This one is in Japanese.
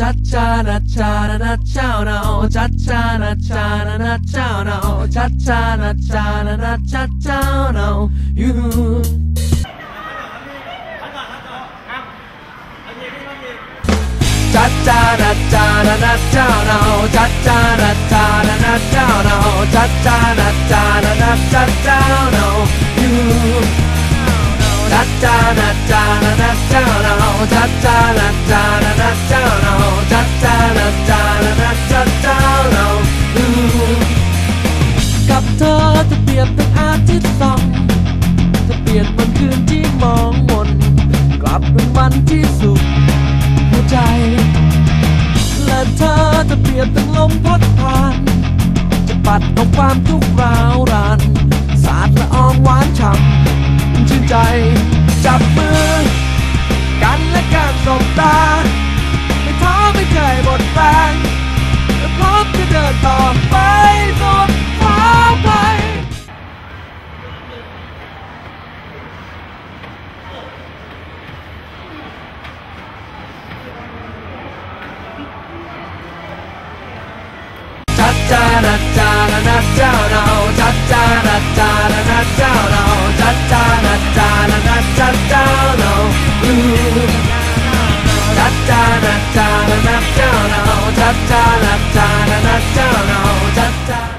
cha cha na cha na na cha no cha cha na cha na na cha no cha cha na cha na na cha cha no you cha cha na cha na na cha no cha cha na cha na na cha no cha cha na cha na na cha cha no you cha cha na cha na na cha no cha cha na cha กับเธอจะเปรียบเป็นอาทิตย์ส่องจะเปลี่ยนวันคืนที่มองมนกลับเป็นวันที่สุขหัวใจ และเธอจะเปรียบเป็นลมพัดผ่าน จะปัดเอาความทุกข์ร้าวรานสาดละอองหวานฉ่ำชื่นใจจับมือ チャッチャラチャラチャーラオーチャッチャラチャーラチャーラオーチャッチャラチャーラオーチャッチャラチャーラオーチャッチャラチャーラオーチャッチャラチャーラチャーラオーチャッチャー